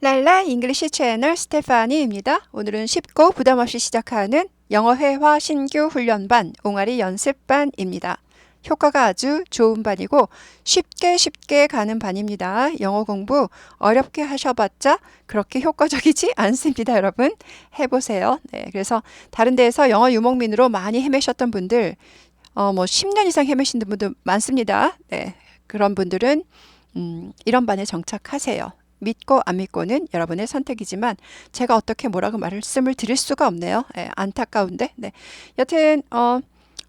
랄라 잉글리시 채널 스테파니입니다. 오늘은 쉽고 부담 없이 시작하는 영어 회화 신규 훈련반 옹알이 연습반입니다. 효과가 아주 좋은 반이고 쉽게 쉽게 가는 반입니다. 영어 공부 어렵게 하셔봤자 그렇게 효과적이지 않습니다, 여러분. 해보세요. 네, 그래서 다른 데에서 영어 유목민으로 많이 헤매셨던 분들, 어, 뭐 10년 이상 헤매신 분들 많습니다. 네, 그런 분들은 음, 이런 반에 정착하세요. 믿고 안 믿고는 여러분의 선택이지만 제가 어떻게 뭐라고 말씀을 드릴 수가 없네요. 예, 안타까운데. 네. 여튼 어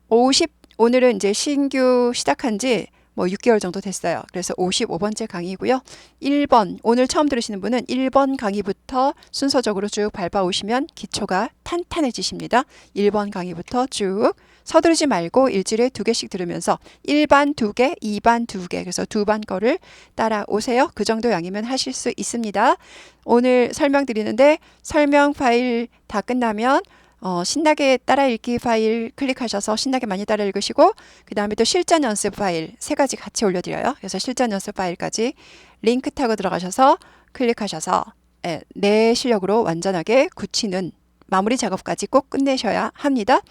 50 오늘은 이제 신규 시작한 지 뭐 6개월 정도 됐어요. 그래서 55번째 강의고요. 1번 오늘 처음 들으시는 분은 1번 강의부터 순서적으로 쭉 밟아 오시면 기초가 탄탄해지십니다. 1번 강의부터 쭉 서두르지 말고 일주일에 두 개씩 들으면서 1반 두 개, 2반 두 개. 그래서 두 반 거를 따라오세요. 그 정도 양이면 하실 수 있습니다. 오늘 설명드리는데 설명 파일 다 끝나면 어, 신나게 따라 읽기 파일 클릭하셔서 신나게 많이 따라 읽으시고 그 다음에 또 실전 연습 파일 세 가지 같이 올려드려요. 그래서 실전 연습 파일까지 링크 타고 들어가셔서 클릭하셔서 예, 내 실력으로 완전하게 굳히는 마무리 작업까지 꼭 끝내셔야 합니다.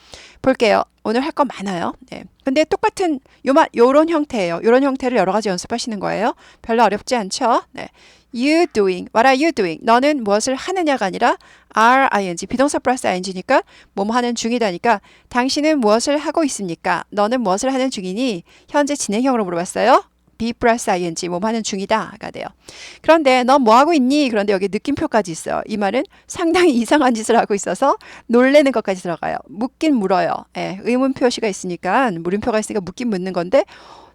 볼게요. 오늘 할 거 많아요. 네. 근데 똑같은 요마 요런 형태예요. 요런 형태를 여러 가지 연습하시는 거예요. 별로 어렵지 않죠? 네. You doing. What are you doing? 너는 무엇을 하느냐가 아니라 are ing 비동사 플러스 ing니까 뭐뭐 하는 중이다니까 당신은 무엇을 하고 있습니까? 너는 무엇을 하는 중이니? 현재 진행형으로 물어봤어요. Be 플러스 ing 뭐 하는 중이다가 돼요. 그런데 넌 뭐 하고 있니? 그런데 여기 느낌표까지 있어요. 이 말은 상당히 이상한 짓을 하고 있어서 놀래는 것까지 들어가요. 묻긴 물어요. 예, 의문 표시가 있으니까 물음표가 있으니까 묻긴 묻는 건데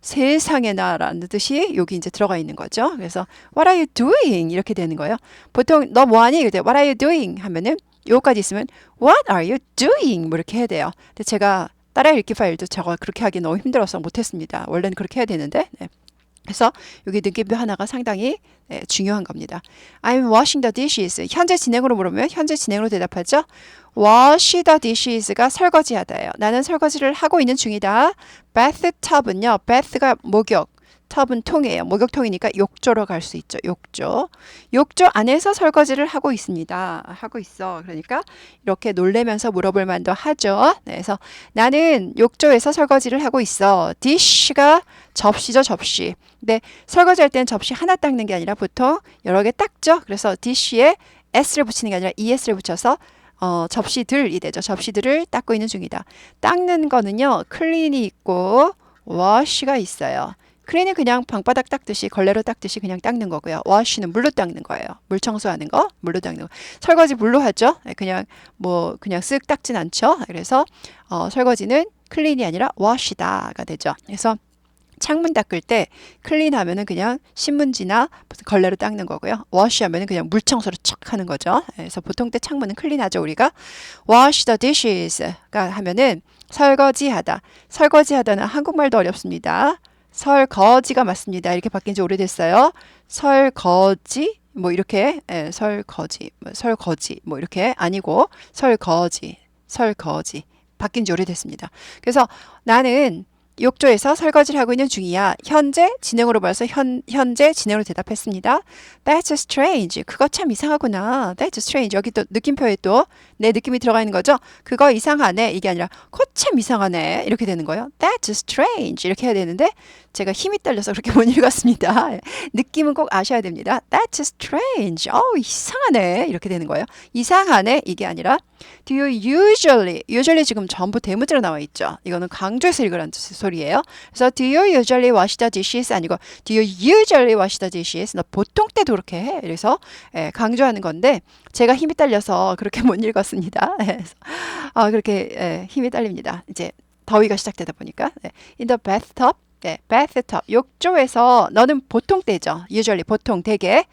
세상에나라는 뜻이 여기 이제 들어가 있는 거죠. 그래서 What are you doing? 이렇게 되는 거예요. 보통 너 뭐 하니? 그때 What are you doing? 하면은 요까지 있으면 What are you doing? 뭐 이렇게 해야 돼요. 근데 제가 따라 읽기 파일도 저거 그렇게 하기 너무 힘들어서 못했습니다. 원래는 그렇게 해야 되는데. 네. 그래서 여기 느낌표 하나가 상당히 네, 중요한 겁니다. I'm washing the dishes. 현재 진행으로 물으면 현재 진행으로 대답하죠. wash the dishes가 설거지하다예요. 나는 설거지를 하고 있는 중이다. bathtub은요. bath가 목욕, tub은 통이에요. 목욕통이니까 욕조로 갈 수 있죠. 욕조. 욕조 안에서 설거지를 하고 있습니다. 하고 있어. 그러니까 이렇게 놀래면서 물어볼 만도 하죠. 네, 그래서 나는 욕조에서 설거지를 하고 있어. dish가 접시죠, 접시. 근데 설거지할 때는 접시 하나 닦는 게 아니라 보통 여러 개 닦죠. 그래서 dish에 s를 붙이는 게 아니라 es를 붙여서 어, 접시들이 되죠. 접시들을 닦고 있는 중이다. 닦는 거는요, 클린이 있고 wash가 있어요. 클린은 그냥 방바닥 닦듯이 걸레로 닦듯이 그냥 닦는 거고요. wash는 물로 닦는 거예요. 물 청소하는 거, 물로 닦는 거. 설거지 물로 하죠. 네, 그냥 뭐 그냥 쓱 닦진 않죠. 그래서 어, 설거지는 클린이 아니라 wash다가 되죠. 그래서 창문 닦을 때 클린 하면은 그냥 신문지나 걸레로 닦는 거고요. wash 하면은 그냥 물 청소를 척 하는 거죠. 그래서 보통 때 창문은 클린하죠, 우리가. wash the dishes가 하면은 설거지하다. 설거지하다는 한국말도 어렵습니다. 설거지가 맞습니다. 이렇게 바뀐 지 오래됐어요. 설거지 뭐 이렇게 예, 설거지 뭐 설거지 뭐 이렇게 아니고 설거지 설거지 바뀐 지 오래됐습니다. 그래서 나는 욕조에서 설거지를 하고 있는 중이야. 현재 진행으로 봐서 현, 현재 진행으로 대답했습니다. That's strange. 그거 참 이상하구나. That's strange. 여기 또 느낌표에 또내 느낌이 들어가 있는 거죠. 그거 이상하네. 이게 아니라 그거 참 이상하네. 이렇게 되는 거예요. That's strange. 이렇게 해야 되는데 제가 힘이 딸려서 그렇게 못 읽었습니다. 느낌은 꼭 아셔야 됩니다. That's strange. 어 이상하네. 이렇게 되는 거예요. 이상하네. 이게 아니라 Do you usually usually 지금 전부 대문자로 나와 있죠. 이거는 강조해서 읽으라는 소리예요. 그래서 Do you usually wash the dishes 아니고 Do you usually wash the dishes? 너 보통 때도 그렇게 해. 그래서 예, 강조하는 건데 제가 힘이 딸려서 그렇게 못 읽었 습니다. 그래서 아, 그렇게 예, 힘이 딸립니다. 이제 더위가 시작되다 보니까 네. In the bathtub 네, bathtub 욕조에서 너는 보통 때죠. usually 보통 대개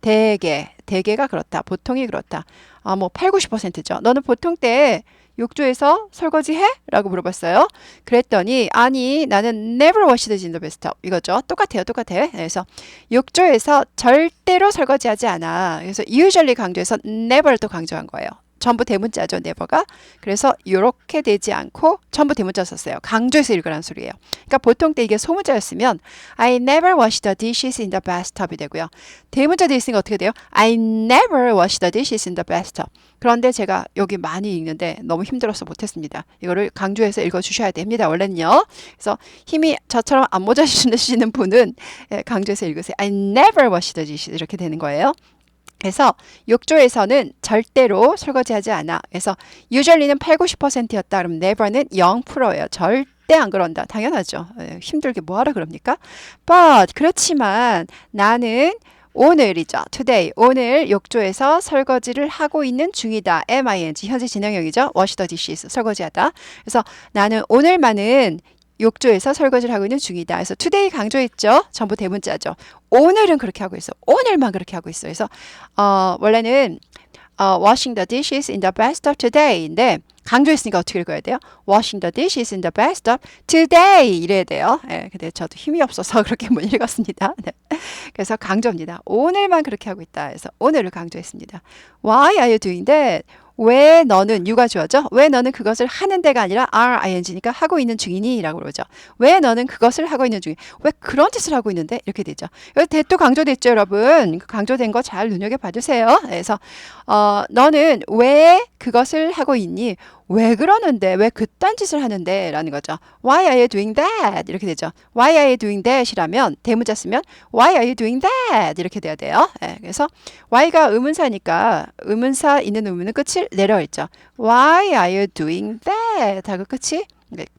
대개 대개가 그렇다. 보통이 그렇다. 아, 뭐 8, 90%죠. 너는 보통 때 욕조에서 설거지 해? 라고 물어봤어요. 그랬더니 아니 나는 never washed in the bathtub 이거죠. 똑같아요. 똑같아. 그래서 욕조에서 절대로 설거지하지 않아. 그래서 usually 강조해서 never 또 강조한 거예요. 전부 대문자죠, never가. 그래서 이렇게 되지 않고 전부 대문자 썼어요. 강조해서 읽으라는 소리예요. 그러니까 보통 때 이게 소문자였으면 I never wash the dishes in the bathtub이 되고요. 대문자 돼 있으니까 어떻게 돼요? I never wash the dishes in the bathtub. 그런데 제가 여기 많이 읽는데 너무 힘들어서 못했습니다. 이거를 강조해서 읽어주셔야 됩니다. 원래는요. 그래서 힘이 저처럼 안 모자시는 분은 예, 강조해서 읽으세요. I never wash the dishes 이렇게 되는 거예요. 그래서 욕조에서는 절대로 설거지하지 않아. 그래서 usually는 8, 90%였다. 그럼 never는 0%예요. 절대 안 그런다. 당연하죠. 예, 힘들게 뭐하러 그럽니까? But 그렇지만 나는 오늘이죠. today. 오늘 욕조에서 설거지를 하고 있는 중이다. MING. 현재 진행형이죠. wash the dishes. 설거지하다. 그래서 나는 오늘만은 욕조에서 설거지를 하고 있는 중이다. 그래서 today 강조했죠. 전부 대문자죠. 오늘은 그렇게 하고 있어. 오늘만 그렇게 하고 있어. 그래서 어, 원래는 어, washing the dishes in the bathtub today인데 강조했으니까 어떻게 읽어야 돼요? washing the dishes in the bathtub today 이래야 돼요. 예, 근데 저도 힘이 없어서 그렇게 못 읽었습니다. 네. 그래서 강조입니다. 오늘만 그렇게 하고 있다. 그래서 오늘을 강조했습니다. Why are you doing that? 왜 너는 유가 주어죠? 왜 너는 그것을 하는 데가 아니라 are ing니까 하고 있는 중이니라고 그러죠. 왜 너는 그것을 하고 있는 중이? 왜 그런 짓을 하고 있는데 이렇게 되죠. 여기 대도 강조됐죠, 여러분. 그 강조된 거 잘 눈여겨 봐주세요. 그래서 어, 너는 왜 그것을 하고 있니? 왜 그러는데? 왜 그딴 짓을 하는데? 라는 거죠. Why are you doing that? 이렇게 되죠. Why are you doing that? 이라면 대문자 쓰면 Why are you doing that? 이렇게 돼야 돼요. 예, 그래서 Why가 의문사니까 의문사 있는 의문은 끝을 내려있죠. Why are you doing that? 하고 끝이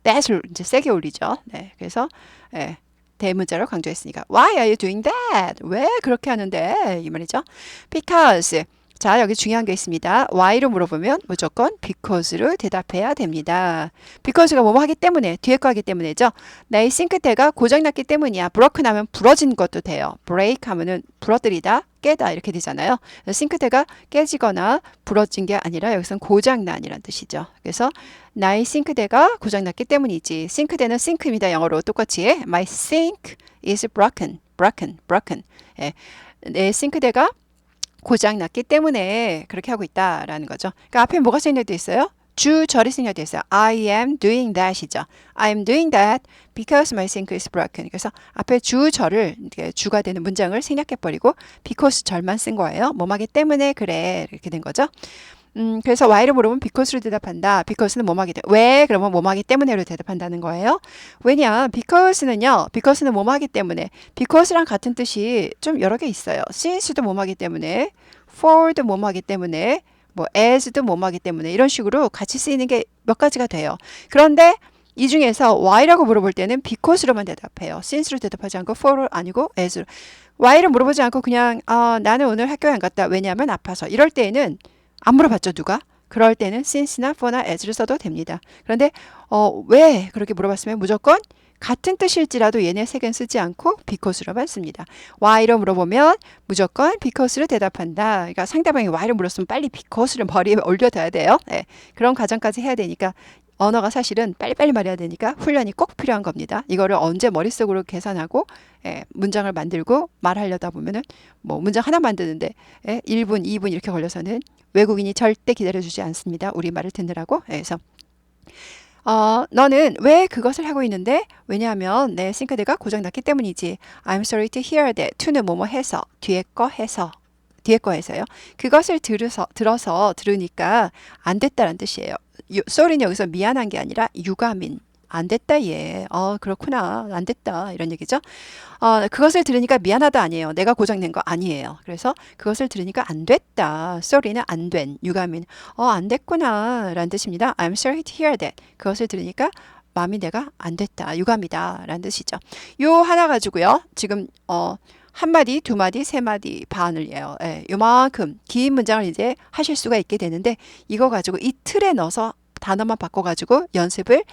that을 이제 세게 올리죠. 네, 그래서 예, 대문자로 강조했으니까 Why are you doing that? 왜 그렇게 하는데? 이 말이죠. Because 자, 여기 중요한 게 있습니다. why로 물어보면 무조건 because로 대답해야 됩니다. because가 뭐뭐 하기 때문에, 뒤에 거 하기 때문에죠. 내 싱크대가 고장났기 때문이야. broken 하면 부러진 것도 돼요. break 하면은 부러뜨리다, 깨다 이렇게 되잖아요. 싱크대가 깨지거나 부러진 게 아니라 여기서는 고장난이란 뜻이죠. 그래서 나의 싱크대가 고장났기 때문이지. 싱크대는 sink입니다. 영어로 똑같이 my sink is broken, broken, broken. 예. 내 싱크대가 고장 났기 때문에 그렇게 하고 있다라는 거죠. 그러니까 앞에 뭐가 생략돼 있어요? 주 절이 생략돼 있어요. I am doing that이죠. I am doing that because my sink is broken. 그래서 앞에 주 절을 주가 되는 문장을 생략해 버리고 because 절만 쓴 거예요. 뭐하기 때문에 그래 이렇게 된 거죠. 음, 그래서 why를 물으면 because로 대답한다. because는 뭐하기 때 왜? 그러면 뭐하기 때문에로 대답한다는 거예요. 왜냐? because는요. because는 뭐하기 때문에 because랑 같은 뜻이 좀 여러 개 있어요. since도 뭐하기 때문에 for도 뭐하기 때문에 뭐 as도 뭐하기 때문에 이런 식으로 같이 쓰이는 게 몇 가지가 돼요. 그런데 이 중에서 why라고 물어볼 때는 because로만 대답해요. since로 대답하지 않고 for 아니고 as로. why를 물어보지 않고 그냥 아, 나는 오늘 학교에 안 갔다. 왜냐하면 아파서. 이럴 때에는 안 물어봤죠, 누가? 그럴 때는 since나 for나 as를 써도 됩니다. 그런데 어, 왜 그렇게 물어봤으면 무조건 같은 뜻일지라도 얘네 세 개는 쓰지 않고 because로만 씁니다. why로 물어보면 무조건 because로 대답한다. 그러니까 상대방이 why로 물었으면 빨리 because를 머리에 올려둬야 돼요. 네, 그런 과정까지 해야 되니까 언어가 사실은 빨리빨리 말해야 되니까 훈련이 꼭 필요한 겁니다. 이거를 언제 머릿속으로 계산하고 예, 문장을 만들고 말하려다 보면은 뭐 문장 하나 만드는데 예, 1분, 2분 이렇게 걸려서는 외국인이 절대 기다려주지 않습니다. 우리 말을 듣느라고. 예, 그래서 어, 너는 왜 그것을 하고 있는데? 왜냐하면 내 싱크대가 고장났기 때문이지. I'm sorry to hear that. to는 뭐뭐 해서, 뒤에 거 해서, 뒤에 거 해서요. 그것을 들어서, 들어서 들으니까 안 됐다는 뜻이에요. Sorry는 여기서 미안한 게 아니라 유감인. 안 됐다 얘. 어 그렇구나. 안 됐다. 이런 얘기죠. 어 그것을 들으니까 미안하다 아니에요. 내가 고장낸 거 아니에요. 그래서 그것을 들으니까 안 됐다. sorry는 안 된. 유감인. 어안 됐구나. 라는 뜻입니다. I'm sorry to hear that. 그것을 들으니까 마음이 내가 안 됐다. 유감이다. 라는 뜻이죠. 요 하나 가지고요. 지금 어 한 마디, 두 마디, 세 마디 반을예요. 예, 요만큼 긴 문장을 이제 하실 수가 있게 되는데 이거 가지고 이 틀에 넣어서 단어만 바꿔 가지고 연습을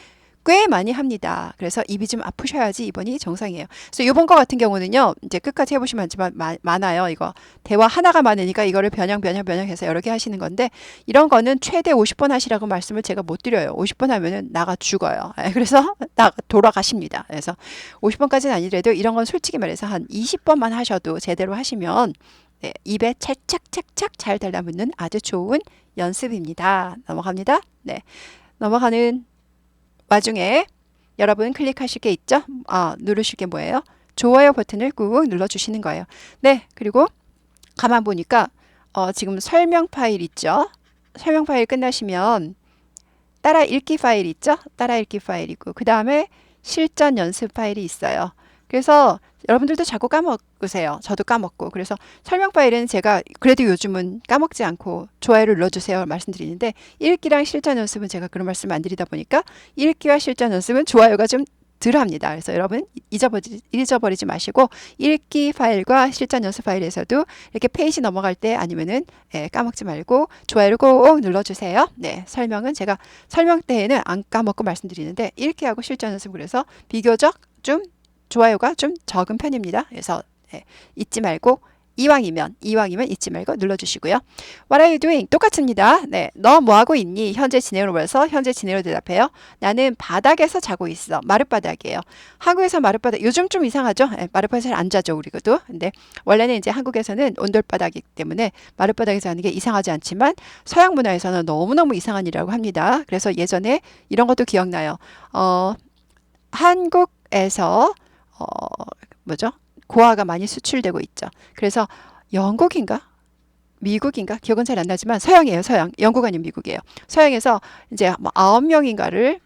꽤 많이 합니다. 그래서 입이 좀 아프셔야지 이번이 정상이에요. 그래서 이번 거 같은 경우는요, 이제 끝까지 해보시면 알지만 많아요. 이거 대화 하나가 많으니까 이거를 변형, 변형, 변형해서 여러 개 하시는 건데 이런 거는 최대 50번 하시라고 말씀을 제가 못 드려요. 50번 하면은 나가 죽어요. 예, 그래서 나 돌아가십니다. 그래서 50번까지는 아니더라도 이런 건 솔직히 말해서 한 20번만 하셔도 제대로 하시면 네, 입에 찰착찰착 잘 달라붙는 아주 좋은 연습입니다. 넘어갑니다. 네, 넘어가는 와중에 여러분 클릭하실 게 있죠? 아, 누르실 게 뭐예요? 좋아요 버튼을 꾹 눌러주시는 거예요. 네, 그리고 가만 보니까 어, 지금 설명 파일 있죠? 설명 파일 끝나시면 따라 읽기 파일 있죠? 따라 읽기 파일이고 그 다음에 실전 연습 파일이 있어요. 그래서 여러분들도 자꾸 까먹으세요. 저도 까먹고. 그래서 설명 파일은 제가 그래도 요즘은 까먹지 않고 좋아요를 눌러주세요 말씀드리는데 읽기랑 실전 연습은 제가 그런 말씀 안 드리다 보니까 읽기와 실전 연습은 좋아요가 좀 덜합니다. 그래서 여러분 잊어버리지, 잊어버리지 마시고 읽기 파일과 실전 연습 파일에서도 이렇게 페이지 넘어갈 때 아니면은 예, 까먹지 말고 좋아요를 꼭 눌러주세요. 네, 설명은 제가 설명 때에는 안 까먹고 말씀드리는데 읽기하고 실전 연습 그래서 비교적 좀 좋아요가 좀 적은 편입니다. 그래서 예, 잊지 말고 이왕이면 이왕이면 잊지 말고 눌러주시고요. What are you doing? 똑같습니다. 네, 너 뭐 하고 있니? 현재 진행으로 물어서 현재 진행으로 대답해요. 나는 바닥에서 자고 있어. 마룻바닥이에요. 한국에서 마룻바닥 요즘 좀 이상하죠? 네, 마룻바닥에 잘안 자죠 우리도. 근데 원래는 이제 한국에서는 온돌바닥이기 때문에 마룻바닥에서 하는 게 이상하지 않지만 서양 문화에서는 너무 너무 이상한 일이라고 합니다. 그래서 예전에 이런 것도 기억나요. 어, 한국에서 어, 뭐죠? 고아가 많이 수출되고 있죠. 그래서 영국인가? 미국인가? 기억은 잘 안 나지만 서양이에요, 서양. 영국 아니면 미국이에요. 서양에서 이제 뭐 아홉 명인가를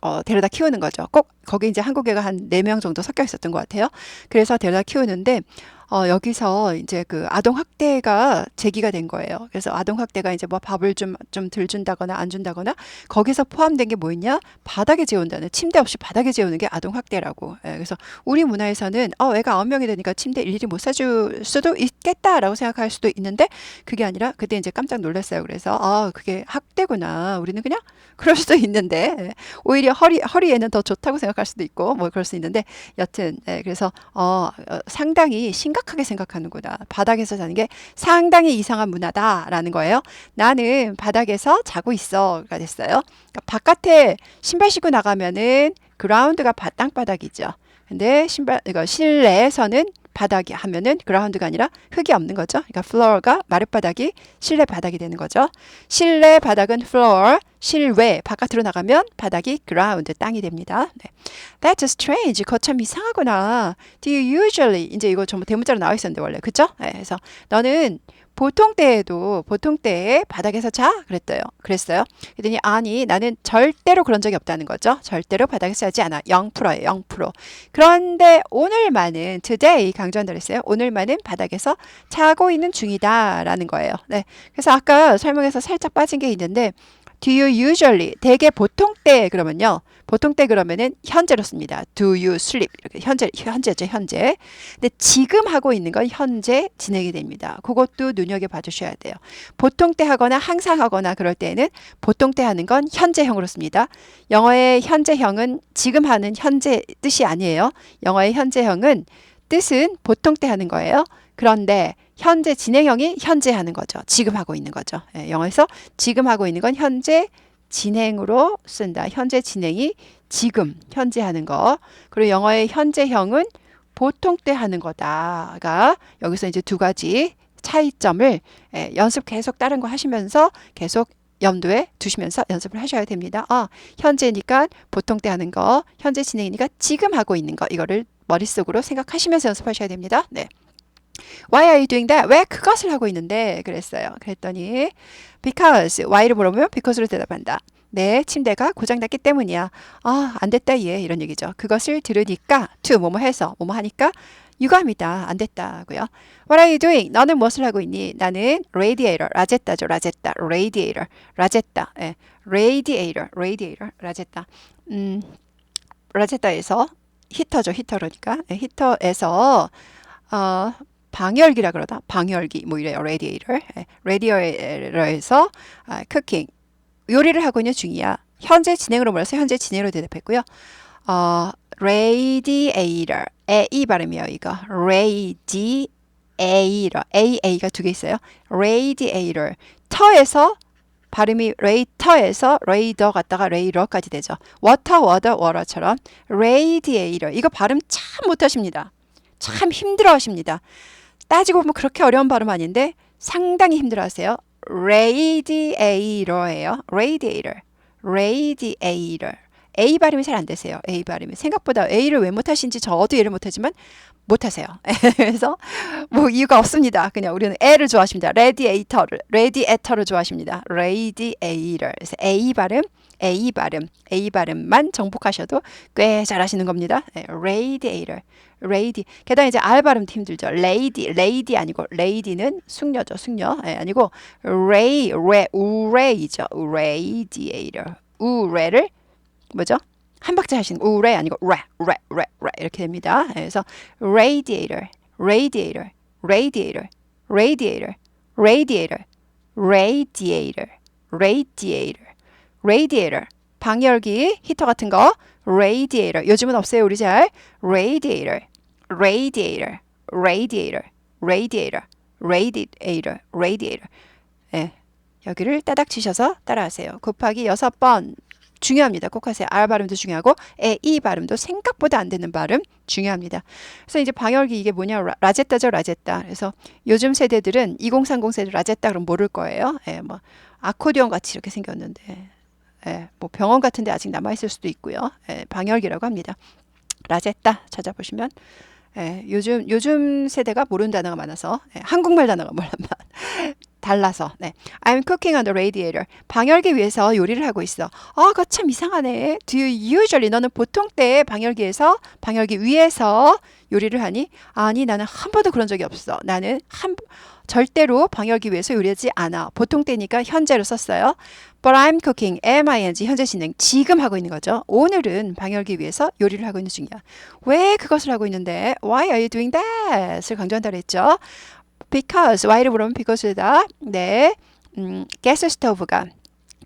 어, 데려다 키우는 거죠. 꼭 거기 이제 한국애가 한 네 명 정도 섞여 있었던 것 같아요. 그래서 데려다 키우는데 어, 여기서 이제 그 아동 학대가 제기가 된 거예요. 그래서 아동 학대가 이제 뭐 밥을 좀 좀 덜 준다거나 안 준다거나 거기서 포함된 게 뭐였냐? 바닥에 재운다는 침대 없이 바닥에 재우는 게 아동 학대라고. 예, 그래서 우리 문화에서는 어, 애가 아홉 명이 되니까 침대 일일이 못 사줄 수도 있겠다라고 생각할 수도 있는데 그게 아니라 그때 이제 깜짝 놀랐어요. 그래서 아, 그게 학대구나. 우리는 그냥 그럴 수도 있는데 예, 오히려 허리 허리에는 더 좋다고 생각 할 수도 있고 뭐 그럴 수 있는데 여튼 예, 그래서 어, 어 상당히 심각하게 생각하는구나. 바닥에서 자는 게 상당히 이상한 문화다라는 거예요. 나는 바닥에서 자고 있어가 됐어요. 그러니까 바깥에 신발 신고 나가면은 그라운드가 바, 땅바닥이죠. 근데 신발 이거 실내에서는 바닥이 하면은 그라운드가 아니라 흙이 없는 거죠. 그러니까 floor가 마룻바닥이 실내 바닥이 되는 거죠. 실내 바닥은 floor, 실외 바깥으로 나가면 바닥이 ground 땅이 됩니다. 네. That's strange. 거참 이상하구나. Do you usually 이제 이거 전부 대문자로 나와 있었는데 원래 그쵸? 네, 그래서 너는 보통 때에도 보통 때에 바닥에서 자 그랬어요. 그랬어요. 그랬더니 아니 나는 절대로 그런 적이 없다는 거죠. 절대로 바닥에서 자지 않아. 0%예요. 0%. 그런데 오늘만은 today 강조한다 그랬어요. 오늘만은 바닥에서 자고 있는 중이다라는 거예요. 네. 그래서 아까 설명에서 살짝 빠진 게 있는데 Do you usually 대개 보통 때 그러면요. 보통 때 그러면은 현재로 씁니다. Do you sleep 이렇게 현재 현재죠 현재. 근데 지금 하고 있는 건 현재 진행이 됩니다. 그것도 눈여겨 봐주셔야 돼요. 보통 때 하거나 항상 하거나 그럴 때에는 보통 때 하는 건 현재형으로 씁니다. 영어의 현재형은 지금 하는 현재 뜻이 아니에요. 영어의 현재형은 뜻은 보통 때 하는 거예요. 그런데 현재 진행형이 현재 하는 거죠. 지금 하고 있는 거죠. 예, 영어에서 지금 하고 있는 건 현재 진행으로 쓴다. 현재 진행이 지금 현재 하는 거. 그리고 영어의 현재형은 보통 때 하는 거다가 여기서 이제 두 가지 차이점을 예, 연습 계속 다른 거 하시면서 계속 염두에 두시면서 연습을 하셔야 됩니다. 아, 현재니까 보통 때 하는 거, 현재 진행이니까 지금 하고 있는 거 이거를 머릿속으로 생각하시면서 연습하셔야 됩니다. 네. Why are you doing that? 왜 그것을 하고 있는데? 그랬어요. 그랬더니 because why를 물어보면 because로 대답한다. 내 침대가 고장났기 때문이야. 아, 안 됐다 얘 이런 얘기죠. 그것을 들으니까 to 뭐뭐 해서 뭐뭐 하니까 유감이다. 안 됐다고요. What are you doing? 너는 무엇을 하고 있니? 나는 radiator, 라제타죠. 라제타, radiator, 라제타. 예. radiator, radiator, 라제타. 음, 라제타에서 히터죠. 히터로니까. 예, 히터에서 어, 방열기라 그러다. 방열기 뭐 이래요. radiator에서 아, cooking 요리를 하고 있는 중이야. 현재 진행으로 몰아서 현재 진행으로 대답했고요. 어, radiator. 에이 발음이에요, 이거. radiator. A, A가 두 개 있어요. radiator. 터에서 발음이 레이터에서 레이더 갔다가 레이러까지 되죠. 워터, 워더, 워러처럼 radiator. 이거 발음 참 못하십니다. 참 힘들어 하십니다. 따지고 보면 그렇게 어려운 발음 아닌데 상당히 힘들어하세요. radiator예요. radiator, radiator. A 발음이 잘 안 되세요. A 발음이 생각보다 A를 왜 못하신지 저도 이해를 못하지만 못하세요. 그래서 뭐 이유가 없습니다. 그냥 우리는 L을 좋아하십니다. radiator를 radiator를 좋아하십니다. radiator. 그래서 A 발음, A 발음, A 발음만 정복하셔도 꽤 잘하시는 겁니다. 네, radiator, radi. 게다가 이제 R 발음도 힘들죠. lady, lady 아니고 lady는 숙녀죠, 숙녀. 네, 아니고 ray, ray, 우레이죠. radiator, 우레를 뭐죠? 한 박자 하시는 거. 우레 아니고 레, 레, 레, 레 이렇게 됩니다. 그래서 radiator, radiator, radiator, radiator, radiator, radiator, radiator, radiator. 방열기, 히터 같은 거. radiator. 요즘은 없어요, 우리 잘. radiator, radiator, radiator, radiator, radiator, radiator. 예. 여기를 따닥 치셔서 따라하세요. 곱하기 여섯 번 중요합니다. 꼭 하세요. R 발음도 중요하고 에, 이 발음도 생각보다 안 되는 발음 중요합니다. 그래서 이제 방열기 이게 뭐냐 라, 라제따죠 라제따. 그래서 요즘 세대들은 2030 세대 라제따 그럼 모를 거예요. 예, 뭐 아코디언 같이 이렇게 생겼는데 예, 뭐 병원 같은데 아직 남아 있을 수도 있고요. 예, 방열기라고 합니다. 라제따 찾아보시면 예, 요즘 요즘 세대가 모르는 단어가 많아서 예, 한국말 단어가 몰라만 달라서 네. I'm cooking on the radiator. 방열기 위해서 요리를 하고 있어. 아, 그거 참 이상하네. Do you usually 너는 보통 때 방열기에서 방열기 위에서 요리를 하니? 아니, 나는 한 번도 그런 적이 없어. 나는 한 절대로 방열기 위해서 요리하지 않아. 보통 때니까 현재로 썼어요. But I'm cooking. M-I-N-G 현재 진행. 지금 하고 있는 거죠. 오늘은 방열기 위해서 요리를 하고 있는 중이야. 왜 그것을 하고 있는데? Why are you doing that?을 강조한다 그랬죠. because why를 물으면 because다. 네. 음, 가스 스토브가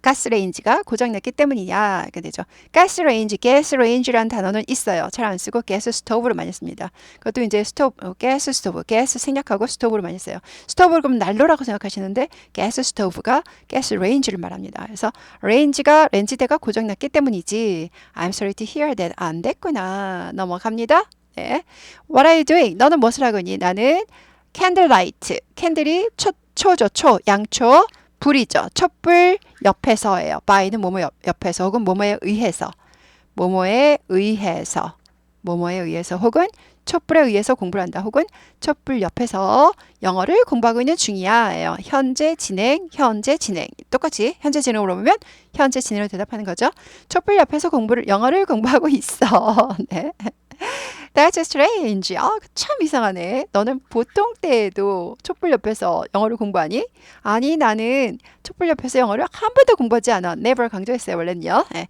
가스레인지가 고장났기 때문이냐 이렇게 되죠. 가스레인지, 가스레인지라는 단어는 있어요. 잘 안 쓰고 가스 스토브로 많이 씁니다. 그것도 이제 스토브, 어, 가스 스토브, 가스 생략하고 스토브로 많이 써요. 스토브를 그럼 난로라고 생각하시는데 가스 스토브가 가스레인지를 말합니다. 그래서 레인지가 렌지대가 고장났기 때문이지. I'm sorry to hear that 안 됐구나. 넘어갑니다. 네. What are you doing? 너는 무엇을 하고 있니? 나는 캔들라이트. 캔들이 초, 초죠, 초, 양초. 불이죠. 촛불 옆에서예요. by는 뭐뭐 옆, 옆에서 혹은 뭐뭐에 의해서. 뭐뭐에 의해서. 뭐뭐에 의해서 혹은 촛불에 의해서 공부를 한다. 혹은 촛불 옆에서 영어를 공부하고 있는 중이야. 현재 진행, 현재 진행. 똑같이 현재 진행으로 보면 현재 진행으로 대답하는 거죠. 촛불 옆에서 공부를 영어를 공부하고 있어. 네. That's strange. 아, 참 이상하네. 너는 보통 때에도 촛불 옆에서 영어를 공부하니? 아니, 나는 촛불 옆에서 영어를 한 번도 공부하지 않아. never 강조했어요, 원래는요. 네.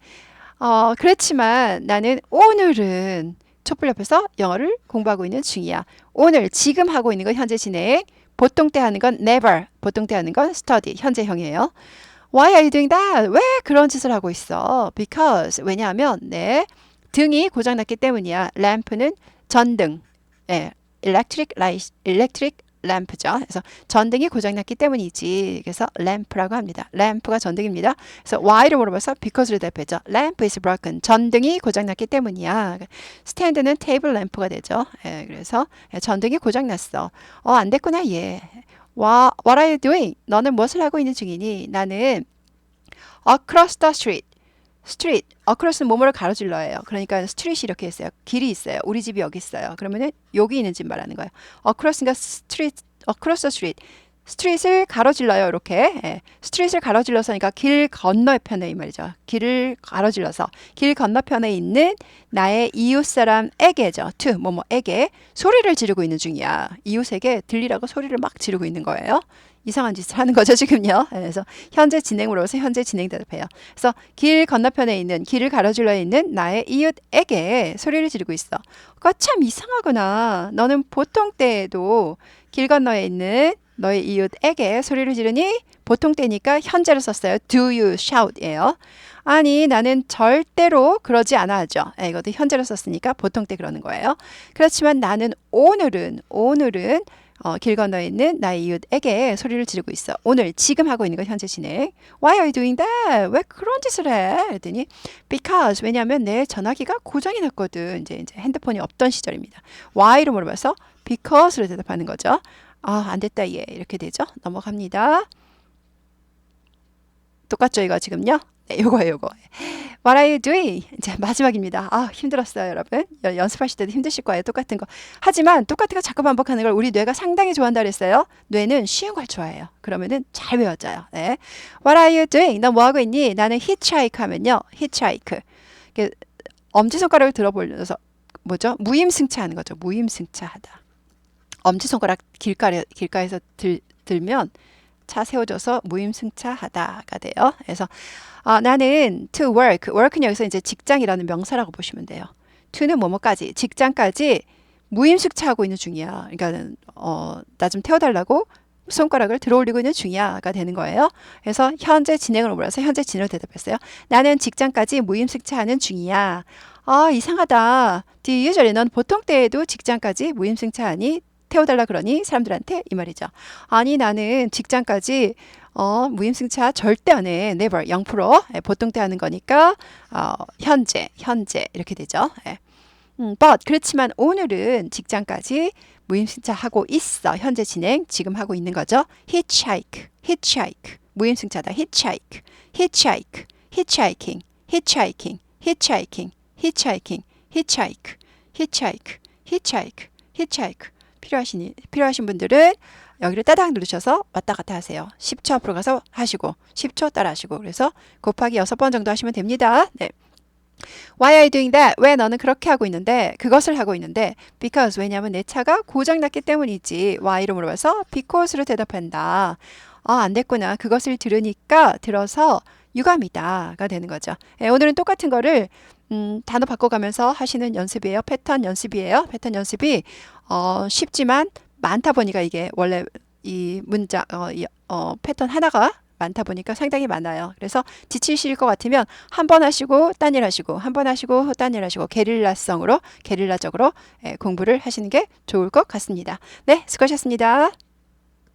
어, 그렇지만 나는 오늘은 촛불 옆에서 영어를 공부하고 있는 중이야. 오늘 지금 하고 있는 건 현재 진행. 보통 때 하는 건 never. 보통 때 하는 건 study. 현재형이에요. Why are you doing that? 왜 그런 짓을 하고 있어? Because 왜냐하면 네. 등이 고장났기 때문이야. 램프는 전등, 예, electric light, electric 램프죠. 그래서 전등이 고장났기 때문이지. 그래서 램프라고 합니다. 램프가 전등입니다. 그래서 why를 물어봐서 because를 대표죠. lamp is broken. 전등이 고장났기 때문이야. 스탠드는 테이블 램프가 되죠. 예, 그래서 전등이 고장났어. 어, 안 됐구나, 얘. What, what are you doing? 너는 무엇을 하고 있는 중이니? 나는 across the street. 스트릿, 어크로스는 뭐뭐를 가로질러예요. 그러니까 스트릿이 이렇게 있어요. 길이 있어요. 우리 집이 여기 있어요. 그러면은 여기 있는 집 말하는 거예요. 어크로스니까 스트릿, 어크로스 스트릿. 스트릿을 가로질러요. 이렇게 예. 스트릿을 가로질러서니까 길 건너편에 이 말이죠. 길을 가로질러서 길 건너편에 있는 나의 이웃 사람에게죠. to 뭐뭐에게 소리를 지르고 있는 중이야. 이웃에게 들리라고 소리를 막 지르고 있는 거예요. 이상한 짓을 하는 거죠, 지금요. 예, 그래서 현재 진행으로서 현재 진행 대답해요. 그래서 길 건너편에 있는 길을 가로질러 있는 나의 이웃에게 소리를 지르고 있어. 그거 참 이상하구나. 너는 보통 때에도 길 건너에 있는 너의 이웃에게 소리를 지르니 보통 때니까 현재로 썼어요. Do you shout이에요. 아니 나는 절대로 그러지 않아 하죠. 예, 이것도 현재로 썼으니까 보통 때 그러는 거예요. 그렇지만 나는 오늘은 오늘은 어, 길 건너에 있는 나의 이웃에게 소리를 지르고 있어. 오늘 지금 하고 있는 건 현재 진행. Why are you doing that? 왜 그런 짓을 해? 그랬더니 because 왜냐하면 내 전화기가 고장이 났거든. 이제 이제 핸드폰이 없던 시절입니다. Why를 물어봐서 because로 대답하는 거죠. 아, 안 됐다, 얘. 이렇게 되죠. 넘어갑니다. 똑같죠, 이거 지금요? 네, 요거예요, 요거. What are you doing? 이제 마지막입니다. 아, 힘들었어요, 여러분. 연- 연습하실 때도 힘드실 거예요, 똑같은 거. 하지만 똑같은 거 자꾸 반복하는 걸 우리 뇌가 상당히 좋아한다 그랬어요. 뇌는 쉬운 걸 좋아해요. 그러면은 잘 외워져요. 네. What are you doing? 너 뭐 하고 있니? 나는 hitchhike 하면요. 이게 엄지손가락을 들어보면서 뭐죠? 무임승차하는 거죠. 무임승차하다. 엄지손가락 길가에, 길가에서 들, 들면 차 세워줘서 무임승차하다가 돼요. 그래서 아, 나는 to work, work는 여기서 이제 직장이라는 명사라고 보시면 돼요. to는 뭐뭐까지, 직장까지 무임승차하고 있는 중이야. 그러니까 어, 나 좀 태워달라고 손가락을 들어올리고 있는 중이야가 되는 거예요. 그래서 현재 진행을 물어서 현재 진행을 대답했어요. 나는 직장까지 무임승차하는 중이야. 아 이상하다. You usually 넌 보통 때에도 직장까지 무임승차하니 태워달라 그러니 사람들한테 이 말이죠. 아니 나는 직장까지 어, 무임승차 절대 안 해. never 0% 예, 보통 때 하는 거니까 어, 현재 현재 이렇게 되죠. 예. 음, but 그렇지만 오늘은 직장까지 무임승차 하고 있어. 현재 진행 지금 하고 있는 거죠. hitchhike, hitchhike 무임승차다. hitchhike, hitchhike, hitchhiking, hitchhiking, hitchhiking, hitchhiking, hitchhike, hitchhike, hitchhike, hitchhike 필요하신 필요하신 분들은 여기를 따닥 누르셔서 왔다 갔다 하세요. 10초 앞으로 가서 하시고 10초 따라 하시고 그래서 곱하기 6번 정도 하시면 됩니다. 네. Why are you doing that? 왜 너는 그렇게 하고 있는데 그것을 하고 있는데 because 왜냐하면 내 차가 고장 났기 때문이지. why로 물어봐서 because로 대답한다. 아, 안 됐구나. 그것을 들으니까 들어서 유감이다가 되는 거죠. 예, 오늘은 똑같은 거를 음, 단어 바꿔가면서 하시는 연습이에요. 패턴 연습이에요. 패턴 연습이 어, 쉽지만 많다 보니까 이게 원래 이 문자 어, 이, 어, 패턴 하나가 많다 보니까 상당히 많아요. 그래서 지치실 것 같으면 한 번 하시고 딴 일 하시고 한 번 하시고 딴 일 하시고 게릴라성으로 게릴라적으로 예, 공부를 하시는 게 좋을 것 같습니다. 네, 수고하셨습니다.